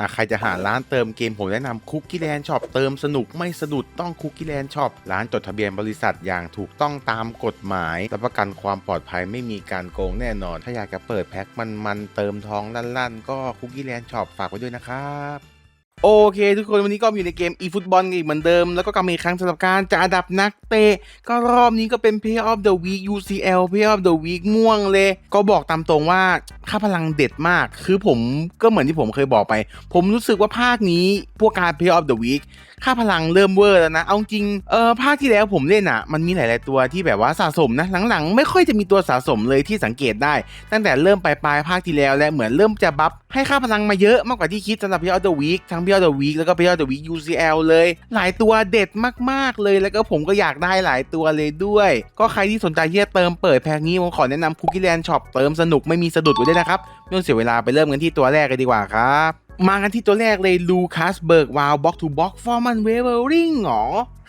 หากใครจะหาร้านเติมเกมผมแนะนำคุกกี้แลนด์ช็อปเติมสนุกไม่สะดุดต้องคุกกี้แลนด์ช็อปร้านจดทะเบียนบริษัทอย่างถูกต้องตามกฎหมายรับประกันความปลอดภัยไม่มีการโกงแน่นอน ถ้าอยากจะเปิดแพ็คมันๆเติมทองลั่นๆ ก็คุกกี้แลนด์ช็อปฝากไว้ด้วยนะครับ โอเคทุกคนวันนี้ก็อยู่ในเกม eFootball กันอีกเหมือนเดิม แล้วก็กลับมาอีกครั้งสำหรับการจะอันดับนักเตะ ก็รอบนี้ก็เป็น Play of the Week UCL Play of the Week ม่วงเลย ก็บอกตามตรงว่าค่าพลังเด็ดมาก คือผมก็เหมือนที่ผมเคยบอกไป ผมรู้สึกว่าภาคนี้พวกการ Play of the Week ค่าพลังเริ่มเวอร์แล้วนะ เอาจริง เออภาคที่แล้วผมเล่นอะ มันมีหลาย ๆ ตัวที่แบบว่าสะสมนะ หลัง ๆ ไม่ค่อยจะมีตัวสะสมเลยที่สังเกตได้ ตั้งแต่เริ่มปลายปลายภาคที่แล้วและเหมือนเริ่มจะบัฟให้ค่าพลังมาเยอะมากกว่าที่คิดสำหรับ Player of the Week ทั้ง Player of the Week แล้วก็ Player of the Week UCL เลย หลายตัวเด็ดมาก ๆ เลย แล้วก็ผมก็อยากได้หลายตัวเลยด้วย ก็ใครที่สนใจที่จะเติมเปิดแพ็คนี้ผมขอแนะนำ Cookie Land Shop เติมสนุกไม่มีสะดุดไว้ด้วยนะครับไม่ต้องเสียเวลาไปเริ่มกันที่ตัวแรกกันดีกว่าครับ มากันที่ตัวแรกเลยลูคัสเบิร์กวาวบ็อกทูบ็อกฟอร์มันเวเวอริงหรอ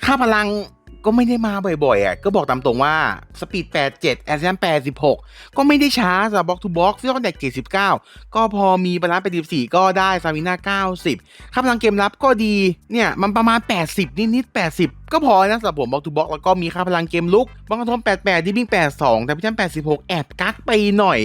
ค่าพลัง ก็ไม่ได้มาบ่อยๆอะก็บอกตามตรงว่าสปีด87แอสเซม86 ก็ไม่ได้ช้าสำหรับบ็อกทูบ็อกฟิลแดก79 ก็พอมีบาลานซ์84 ก็ได้ซามิน่า90ค่าพลังเกมรับก็ดีเนี่ยมันประมาณ 80 นิดๆ80ก็พอนะสำหรับผมบ็อกทูบ็อกแล้วก็มีค่าพลังเกมลุกบังกระทม88ดิบิ้ง82 แต่พิชัน86 แอบกักไปหน่อย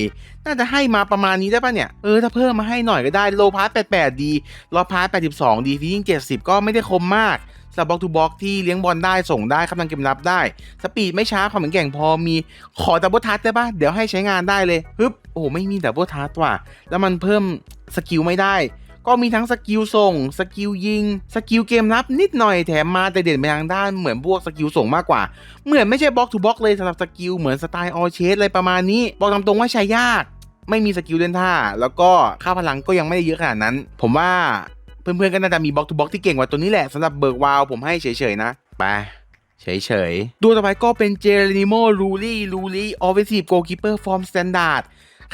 น่าจะให้มาประมาณนี้ได้ป่ะเนี่ย เออ ถ้าเพิ่มมาให้หน่อยก็ได้ โลพาร์ต88 ดี ลอพาร์ต82 ดีฟียิ่ง70 ก็ไม่ได้คมมาก สำหรับบล็อกทูบล็อกที่เลี้ยงบอลได้ส่งได้กำลังเกมรับได้ สปีดไม่ช้าความแข็งแกร่งพอมีขอดับเบิลทัชได้ปะเดี๋ยวให้ใช้งานได้เลยฮึบโอ้โหไม่มีดับเบิลทัชว่ะแล้วมันเพิ่มสกิลไม่ได้ ก็มีทั้งสกิลส่งสกิลยิงสกิลเกมรับนิดหน่อยแถมมาแต่เด่นไปทางด้านเหมือนพวกสกิลส่งมากกว่า เหมือนไม่ใช่บล็อกทูบล็อกเลยสำหรับสกิลเหมือนสไตล์ออเชสอะไรประมาณนี้ บอกตามตรงว่าใช้ยากไม่มีสกิลเล่นท่า แล้วก็ค่าพลังก็ยังไม่ได้เยอะขนาดนั้น ผมว่า เพื่อนๆก็น่าจะมีบล็อกทูบล็อกที่เก่งกว่าตัวนี้แหละสำหรับเบิร์กวาวผมให้เฉยๆนะไปเฉยๆตัวต่อไปก็เป็นเจเรนิโมลูลี่ลูลี่ออฟเฟนซีฟโกลคีเปอร์ฟอร์มสแตนดาร์ด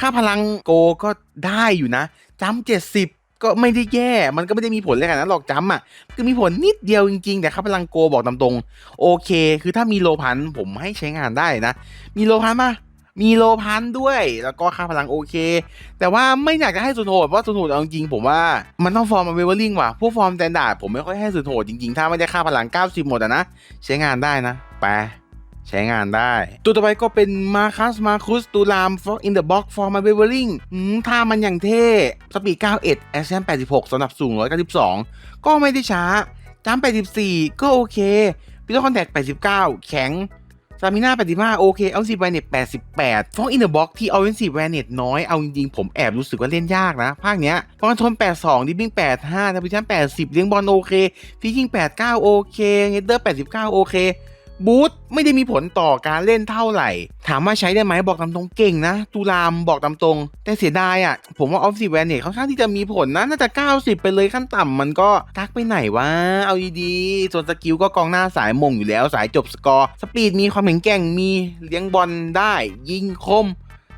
ค่าพลังโกก็ได้อยู่นะจัมเจ็ดสิบก็ไม่ได้แย่ มันก็ไม่ได้มีผลอะไรขนาดหรอกจัมอะคือมีผลนิดเดียวจริงๆ แต่ค่าพลังโกบอกตามตรง โอเค คือถ้ามีโลพันผมให้ใช้งานได้นะ มีโลพันปะ มีโลพันด้วย แล้วก็ค่าพลังโอเค แต่ว่าไม่อยากจะให้สุดโหดเพราะสุดโหดเอาจริงผมว่ามันต้องฟอร์มเวเวอร์ลิงว่ะ พวกฟอร์มสแตนดาร์ดผมไม่ค่อยให้สุดโหดจริงๆ ถ้าไม่ได้ค่าพลัง 90 หมดอะนะ ใช้งานได้นะไปใช้งานได้ ตัวต่อไปก็เป็นมาคัสมาคุสตูลามฟอกอินเดอะบ็อกฟอร์มาเวเวอร์ลิงถ้ามันอย่างเท่ สปีด 91 แอสเซม86สำหรับสูง 192 ก็ไม่ได้ช้าจัม84 ก็โอเคพิโตคอนแทค89 แข็ง ซามิน่า85โอเคเอาซีแวนเน็ตแปดสิบแปดฟองอินเดอะบ็อกที่เอาเวนสิแวนเน็ตน้อยเอาจริงๆผมแอบรู้สึกว่าเล่นยากนะ ภาคเนี้ยฟองทน82ดิบิ้ง85ทัพพิชัน80เลี้ยงบอลโอเคฟิชิ่ง89โอเคเฮดเดอร์89โอเค บูทไม่ได้มีผลต่อการเล่นเท่าไหร่ ถามว่าใช้ได้ไหมบอกตามตรงเก่งนะตูรามบอกตามตรง แต่เสียดายอะ ผมว่าออฟซิแวนเน็ตค่อนข้างที่จะมีผลนะ น่าจะ 90 ไปเลยขั้นต่ำมันก็กักไปไหนวะ เอาดีๆส่วนสกิลก็กองหน้าสายมงอยู่แล้วสายจบสกอร์ สปีดมีความแข็งแกร่งมีเลี้ยงบอลได้ ยิงคม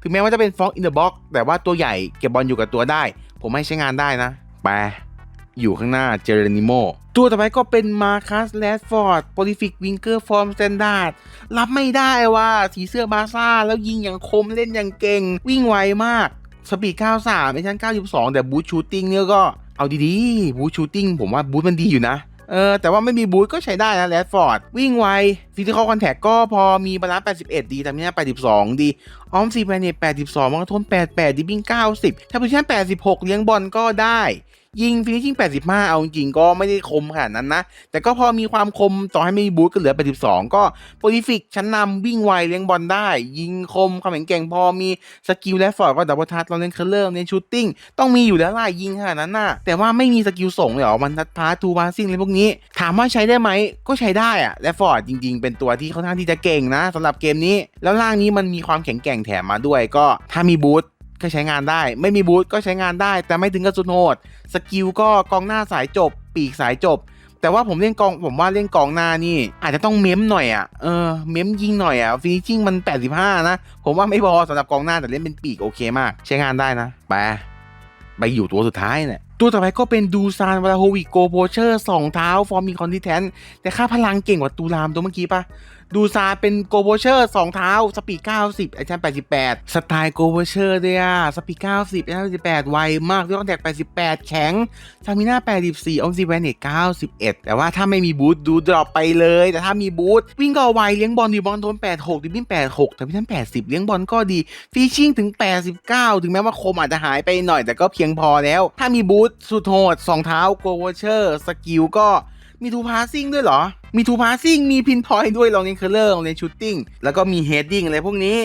ถึงแม้ว่าจะเป็นฟอกอินเดอะบ็อกแต่ว่าตัวใหญ่เก็บบอลอยู่กับตัวได้ ผมให้ใช้งานได้นะไป อยู่ข้างหน้าเจเรนิโมตัวต่อไปก็เป็นมาคัสแรดฟอร์ดโปลิฟิกวิงเกอร์ฟอร์มสแตนดาร์ดรับไม่ได้ว่าสีเสื้อบาซ่า แล้วยิงอย่างคมเล่นอย่างเก่ง วิ่งไวมาก สปีด 93ไอชั้น 92 แต่บูทชูตติ้งเนี่ยก็เอาดีๆ บูทชูตติ้งผมว่าบูทมันดีอยู่นะเออแต่ว่าไม่มีบูทก็ใช้ได้นะแรดฟอร์ดวิ่งไวฟิสิคอลคอนแทคก็พอมีบาลานซ์81 ดีแต่ไม่ใช่82 ดี ออมซีแพนเนต82มันก็ทน88ดิบิ้ง90ถ้าพิชัน86 เลี้ยงบอลก็ได้ ยิงฟินิชชิ่ง 85 เอาจริงๆก็ไม่ได้คมขนาดนั้นนะ แต่ก็พอมีความคมต่อให้ไม่มีบูทก็เหลือ 82 ก็โปรลิฟิกชั้นนำวิ่งไวเลี้ยงบอลได้ ยิงคมความแข็งแกร่งพอมีสกิลและฟอร์ดก็ดับเบิลทัชเราเล่นเคอร์เลอร์เล่นชูตติ้งต้องมีอยู่แล้วล่ะยิงขนาดนั้นน่ะแต่ว่าไม่มีสกิลส่งเลยหรอมันทัดพาทูบาซิ่งอะไรพวกนี้ ถามว่าใช้ได้ไหมก็ใช้ได้อะและฟอร์ดจริง ๆ เป็นตัวที่ค่อนข้างที่จะเก่งนะสำหรับเกมนี้ แล้วร่างนี้มันมีความแข็งแกร่งแถมมาด้วยก็ถ้ามีบูท ก็ใช้งานได้ ไม่มีบูทก็ใช้งานได้ แต่ไม่ถึงกับสุดโหดสกิลก็กองหน้าสายจบ ปีกสายจบ แต่ว่าผมเล่นกองผมว่าเล่นกองหน้านี่ อาจจะต้องเม้มหน่อยอะเออเม้มยิงหน่อยอะฟินิชชิ่งมัน 85 นะ ผมว่าไม่พอสำหรับกองหน้าแต่เล่นเป็นปีกโอเคมาก ใช้งานได้นะไปไปอยู่ตัวสุดท้ายเนี่ยตัวต่อไปก็เป็นดูซานวลาโฮวิโกโพเชอร์สองเท้า ฟอร์มมีคอนดิแทนแต่ค่าพลังเก่งกว่าตูรามตัวเมื่อกี้ปะดูซานเป็นโกโบเชอร์สองเท้า สปีด90ไอชัน88สไตล์โกโบเชอร์ด้วยอะสปีด90ไอชัน88ไวมากด้วยคอนแทค88แข็งซามิน่า84ออมซีแวนเนต91แต่ว่าถ้าไม่มีบูทดูดรอปไปเลย แต่ถ้ามีบูทวิ่งก็ไวเลี้ยงบอลดีบอลโทน86ดิบิน86แต่พี่ท่าน80เลี้ยงบอลก็ดีฟีชิ่งถึง89ถึงแม้ว่าคมอาจจะหายไปหน่อยแต่ก็เพียงพอแล้ว ถ้ามีบูทสุดโหดสองเท้าโกโวเชอร์สกิลก็มีทูพาสซิ่งด้วยเหรอ มีทูพาสซิ่งมีพินพอยด้วยลองเล่นเคอร์เลอร์ลองเล่นชูตติ้งแล้วก็มีเฮดดิ้งอะไรพวกนี้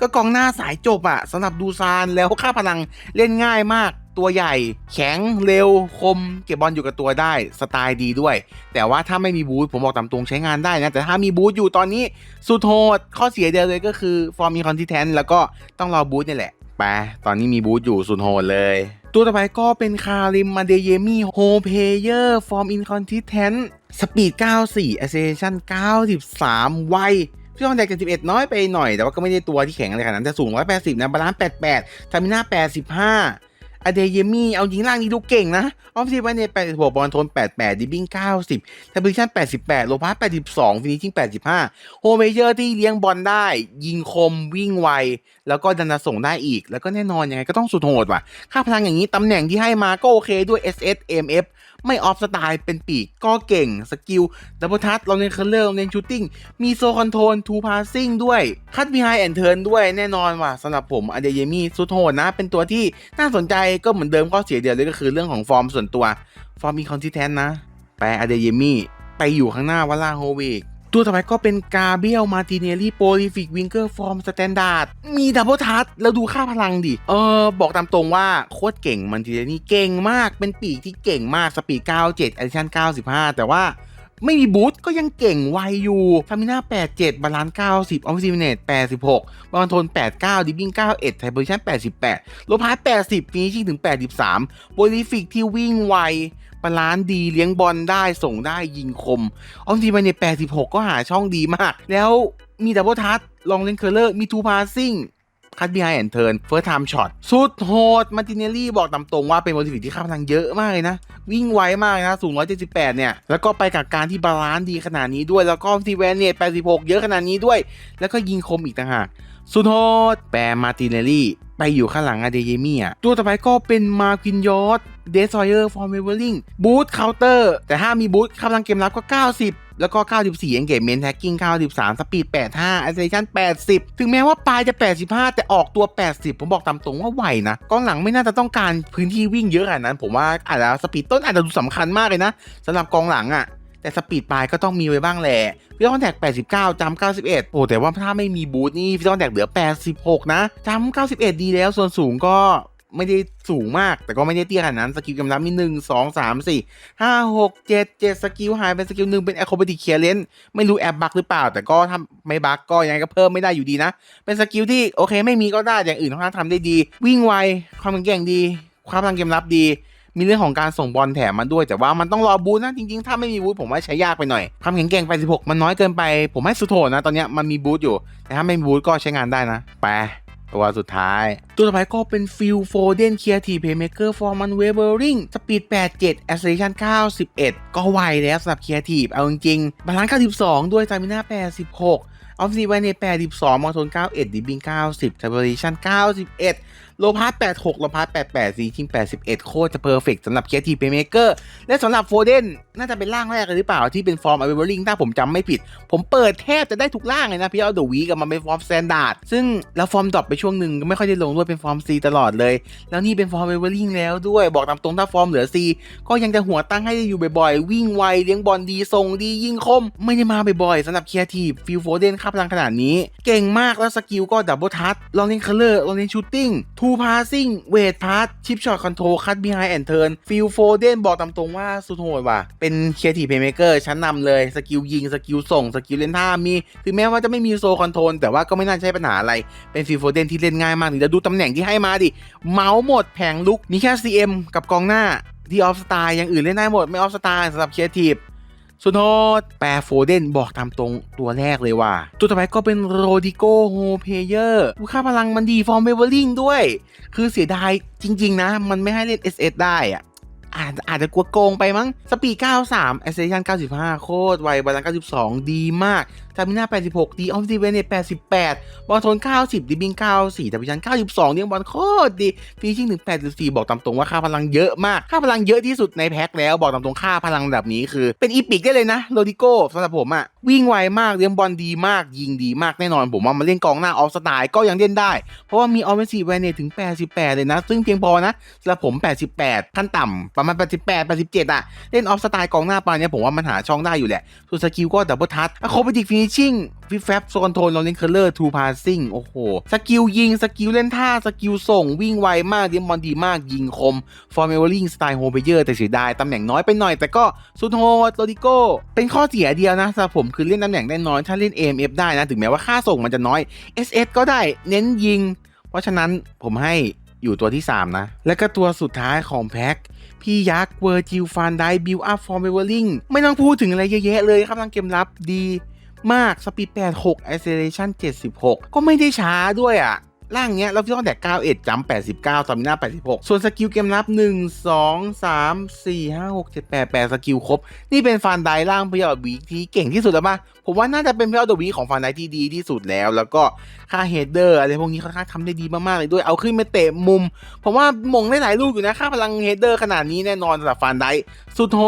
ก็กองหน้าสายจบอะสำหรับดูซานแล้วค่าพลังเล่นง่ายมากตัวใหญ่ แข็งเร็วคม เก็บบอลอยู่กับตัวได้สไตล์ดีด้วย แต่ว่าถ้าไม่มีบูทผมบอกตามตรงใช้งานได้นะ แต่ถ้ามีบูทอยู่ตอนนี้สุดโหดข้อเสียเดียวเลยก็คือฟอร์มมีคอนทิแทนแล้วก็ต้องรอบูทนี่แหละไปตอนนี้มีบูทอยู่สุดโหดเลย ตัวต่อไปก็เป็นคาริมมาเดเยมี่โฮเพเยอร์ฟอร์มอินคอนทิเทนต์สปีด 94 Acceleration 93 ไวพี่ต้องแดก71น้อยไปหน่อยแต่ว่าก็ไม่ได้ตัวที่แข็งอะไรขนาดนั้นแต่สูง180นะบาลานซ์88ทามิน่า85 อเดเยมี่เอายิงล่างนี้ดูเก่งนะ ออฟซีไว้ใน86บอลโทน88ดิบิ้ง90ทับบิชัน88โลพาส82ฟินิชิ่ง85โฮเมเยอร์ที่เลี้ยงบอลได้ ยิงคมวิ่งไว แล้วก็ดันส่งได้อีก แล้วก็แน่นอนยังไงก็ต้องสุดโหดว่ะ ค่าพลังอย่างนี้ตำแหน่งที่ให้มาก็โอเคด้วย SS MF ไม่ออฟสไตล์เป็นปีกก็เก่งสกิลดับเบิลทัชเราเน้นเคอร์เลอร์เราเน้นชูตติ้งมีโซคอนโทรลทูพาสซิ่งด้วยคัดมีไฮแอนเทิร์นด้วยแน่นอนว่ะสำหรับผมอเดเยมี่สุดโหดนะ เป็นตัวที่น่าสนใจก็เหมือนเดิมก็เสียเดียวเลยก็คือเรื่องของฟอร์มส่วนตัว ฟอร์มมีคอนสิสแทนนะแปลอเดเยมี่ไปอยู่ข้างหน้าวาลาโฮวิก ตัวต่อไปก็เป็นกาเบียลมาติเนลลี่โปลิฟิกวิงเกอร์ฟอร์มสแตนดาร์ดมีดับเบิลทัชแล้วดูค่าพลังดิ เออ บอกตามตรงว่าโคตรเก่งมันติเนลี่เก่งมากเป็นปีกที่เก่งมากสปีด 97แอคชั่น95 แต่ว่าไม่มีบูทก็ยังเก่งไวอยู่ทามิน่า87 บาลานซ์90 ออฟซิมิเนต86 บอลทน 89 ดิบิ้ง91 ไทโพซิชั่น88 โลพาร์80ฟินิชิ่งถึง 83โปลิฟิกที่วิ่งไว บาลานซ์ดีเลี้ยงบอลได้ส่งได้ยิงคมออฟทีมาเนี่ย86 ก็หาช่องดีมาก แล้วมีดับเบิลทัชลองเล่นเคอร์เลอร์มีทูพาสซิ่งคัดบีไฮแอนเทิร์นเฟิร์สไทม์ช็อตสุดโหดมาติเนลลี่บอกตามตรงว่าเป็นโมดิฟิที่ค่าพลังเยอะมากเลยนะ วิ่งไวมากนะสูง 178 เนี่ย แล้วก็ไปกับการที่บาลานซ์ดีขนาดนี้ด้วย แล้วก็ทีแวนเนต86 เยอะขนาดนี้ด้วย แล้วก็ยิงคมอีกต่างหาก สุดโหดแปรมาติเนลลี่ ไปอยู่ข้างหลังอาเดเยมี่อะตัวต่อไปก็เป็นมาคินยอสเดซอยเออร์ฟอร์มเวอร์ลิงบูทเคาน์เตอร์แต่ถ้ามีบูทกำลังเกมรับก็ 90แล้วก็ 94 engagement tagging 93สปีด85 acceleration 80 ถึงแม้ว่าปลายจะ 85 แต่ออกตัว 80 ผมบอกตามตรงว่าไหวนะกองหลังไม่น่าจะต้องการพื้นที่วิ่งเยอะขนาดนั้น ผมว่าอาจจะสปีดต้นอาจจะดูสำคัญมากเลยนะสำหรับกองหลังอะ แต่สปีดปลายก็ต้องมีไว้บ้างแหละฟิลอนแท็ก89จำ91 โอ้แต่ว่าถ้าไม่มีบูทนี่ฟิลอนแท็กเหลือ 86 นะจำ91 ดีแล้วส่วนสูงก็ไม่ได้สูงมาก แต่ก็ไม่ได้เตี้ยขนาดนั้น สกิลกำลังมี 1 2 3 4 5 6 7 7 สกิลหายเป็นสกิลหนึ่งเป็น acrobatic clearance ไม่รู้แอบบักหรือเปล่า แต่ก็ทำไม่บักก็ยังไงก็เพิ่มไม่ได้อยู่ดีนะ เป็นสกิลที่โอเคไม่มีก็ได้อย่างอื่นทั้งทำได้ดี วิ่งไวความแข็งแกร่งดี ความพลังเกมรับดี มีเรื่องของการส่งบอลแถมมาด้วย แต่ว่ามันต้องรอบูทนะจริงๆ ถ้าไม่มีบูทผมว่าใช้ยากไปหน่อยความแข็งแกร่ง86 มันน้อยเกินไป ผมให้สุดโหดนะ ตอนนี้มันมีบูทอยู่ แต่ถ้าไม่มีบูทก็ใช้งานได้นะไปตัวสุดท้าย ตัวต่อไปก็เป็นฟิลโฟเดนเคียร์ทีเพย์เมเกอร์ฟอร์มันเวเบอร์ริงสปีด87แอสเซเลชัน91 ก็ไวแล้วสำหรับเคียร์ทีเอาจริงๆบาลานซ์92 ด้วย s ามิน่า86ออฟซีไวเนต82มอทน91ดิบิง90 t ท b เ r ชัน91 โลพาร์86โลพาร์88ซีชิง81 โคตรจะเพอร์เฟกต์สำหรับเคียทีเพย์เมเกอร์และสำหรับโฟเดนน่าจะเป็นร่างแรกเลยหรือเปล่าที่เป็นฟอร์มอเวอร์ลิงถ้าผมจำไม่ผิด ผมเปิดแทบจะได้ทุกร่างเลยนะพี่เอาเดอะวีกับมันเป็นฟอร์มสแตนดาร์ดซึ่งแล้วฟอร์มดรอปไปช่วงหนึ่งก็ไม่ค่อยได้ลงด้วยเป็นฟอร์ม C ตลอดเลย แล้วนี่เป็นฟอร์มเอเวอร์ลิงแล้วด้วยบอกตามตรงถ้าฟอร์มเหลือ C ก็ยังจะหัวตั้งให้ได้อยู่บ่อยๆ วิ่งไวเลี้ยงบอลดีทรงดียิงคม ไม่ได้มาบ่อยๆสำหรับเคียทีฟิลโฟเดนค่าพลังขนาดนี้ เก่งมากแล้วสกิลก็ดับเบิลทัชลองเล่นคัลเลอร์ลองเล่นชูตติ้งทููพาสซิ่งเวทพาสชิปช็อตคอนโทรคัตบีไฮแอนเทิร์นฟิลโฟเดนบอกตามตรงว่าสุดโหดว่ะ เป็นเคียร์ทีเพย์เมเกอร์ชั้นนำเลย สกิลยิง สกิลส่ง สกิลเล่นท่ามี ถึงแม้ว่าจะไม่มีโซคอนโทรลแต่ว่าก็ไม่น่าใช่ปัญหาอะไร เป็นฟิลโฟเดนที่เล่นง่ายมากนี่แล้วดูตำแหน่งที่ให้มาดิ เมาส์หมดแผงลุกมีแค่ CM กับกองหน้าที่ออฟสไตล์อย่างอื่นเล่นได้หมดไม่ออฟสไตล์สำหรับเคียร์ที สุดโหดแปรโฟเดนบอกตามตรงตัวแรกเลยว่า ตัวต่อไปก็เป็นโรดิโกโฮเพเยอร์ค่าพลังมันดีฟอร์มเบเวอร์ลิงด้วย คือเสียดายจริง ๆ นะ มันไม่ให้เล่น SS ได้อะ อาจอาจจะกลัวโกงไปมั้ง สปีด 93 a c c e l e r a t i o n 95 โคตรไวบาลานซ์92 ดีมากทามิน่า 86 ดีออฟซีเวเนต88 บอลทน 90 ดิบิง94ดับบิชัน92เลี้ยงบอลโคตรดีฟีชิ่งถึง84 บอกตามตรงว่าค่าพลังเยอะมาก ค่าพลังเยอะที่สุดในแพ็คแล้ว บอกตามตรงค่าพลังแบบนี้คือ เป็นอีพิกได้เลยนะโรดิโก้สำหรับผมอะวิ่งไวมากเลี้ยงบอลดีมาก ยิงดีมากแน่นอน ผมว่ามาเล่นกองหน้าออฟสไตล์ก็ยังเล่นได้ เพราะว่ามีออฟเฟนซีฟเวเนตถึง 88 เลยนะ ซึ่งเพียงพอนะสำหรับผม 88 ขั้นต่ำประมาณ88 87อะเล่นออฟสไตล์กองหน้าปานเนี้ยผมว่ามันหาช่องได้อยู่แหละส่วนสกิลก็ดับเบิลทัชอะโคเปติกฟินิชชิ่งฟิฟแฟบโซนโทนลอเรนเคอร์เลอร์ทูพาสซิ่งโอ้โห สกิลยิง สกิลเล่นท่า สกิลส่งวิ่งไวมากเดียมบอลดีมากยิงคม ฟอร์เมเวอร์ลิงสไตล์โฮเบเยอร์แต่เสียดายตำแหน่งน้อยไปหน่อย แต่ก็สุดโหดโรดิโกเป็นข้อเสียเดียวนะสำหรับผมคือเล่นตำแหน่งได้น้อย ถ้าเล่น AMF ได้นะ ถึงแม้ว่าค่าส่งมันจะน้อย SS ก็ได้เน้นยิง เพราะฉะนั้นผมให้ อยู่ตัวที่ 3 นะ และก็ตัวสุดท้ายของแพ็คพี่ยักษ์เวอร์จิลฟานได้บิลอัพฟอร์มเวอร์ลิงไม่ต้องพูดถึงอะไรเยอะแยะเลยครับทางเกมรับดีมากสปีด86 acceleration 76 ก็ไม่ได้ช้าด้วยอะ ร่างเนี้ยเราพี่ต้องแต่91จำ89สมิน่า86 ส่วนสกิลเกมรับ 1 2 3 4 5 6 7 8 8 สกิลครบ นี่เป็นฟานไดร่างพยอดวีที่เก่งที่สุดแล้วป่ะผมว่าน่าจะเป็นพยอดวีของฟานไดที่ดีที่สุดแล้ว แล้วก็ค่าเฮดเดอร์อะไรพวกนี้ค่อนข้างทำได้ดีมากๆเลยด้วยเอาขึ้นมาเตะมุม ผมว่ามงได้หลายลูกอยู่นะค่าพลังเฮดเดอร์ขนาดนี้แน่นอนสำหรับฟานได สุดโห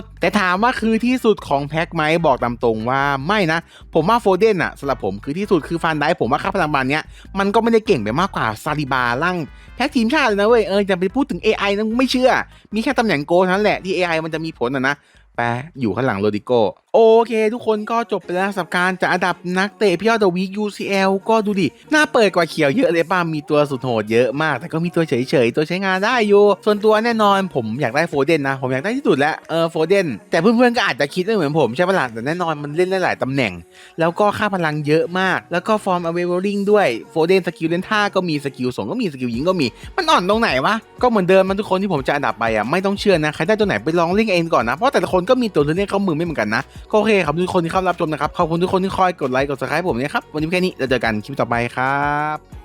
ด แต่ถามว่าคือที่สุดของแพ็คไหมบอกตามตรงว่าไม่นะ ผมว่าโฟเดนอะสำหรับผมคือที่สุดคือฟานไดผมว่าค่าพลังบานเนี้ยมันก็ไม่ได้เก่งไปมากกว่าซาลิบาล่างแพ็กทีมชาติเลยนะเว้ยเออจะไปพูดถึง AI นะไม่เชื่อ มีแค่ตำแหน่งโกเท่านั้นแหละที่ AI มันจะมีผลนะนะแปะอยู่ข้างหลังโรดิโก โอเค ทุกคนก็จบไปแล้วสับการจัดอันดับนักเตะพี่ยอดเดอะวีค UCL ก็ดูดิ หน้าเปิดกว่าเขียวเยอะเลยป้ามีตัวสุดโหดเยอะมาก แต่ก็มีตัวเฉยๆ ตัวใช้งานได้อยู่ ส่วนตัวแน่นอนผมอยากได้โฟเดนนะ ผมอยากได้ที่สุดแล้วเออโฟเดนแต่เพื่อนๆก็อาจจะคิดไม่เหมือนผมใช่ปะล่ะแต่แน่นอนมันเล่นได้หลายตำแหน่ง แล้วก็ค่าพลังเยอะมาก แล้วก็ฟอร์มอเวอร์ลิงด้วยโฟเดนสกิลเล่นท่าก็มีสกิลส่งก็มีสกิลยิงก็มีมันอ่อนตรงไหนวะก็เหมือนเดิมมันทุกคนที่ผมจะอันดับไปอะไม่ต้องเชื่อนะใครได้ตัวไหนไปลองเล่นเองก่อนนะเพราะแต่ละคนก็มีตัวเล่นเข้ามือไม่เหมือนกันนะก็โอเคครับทุกคนที่เข้ารับชมนะครับขอบคุณทุกคนที่คอยกดไลค์กดซับสไครป์ผมเนี่ยครับวันนี้แค่นี้เราเจอกันคลิปต่อไปครับ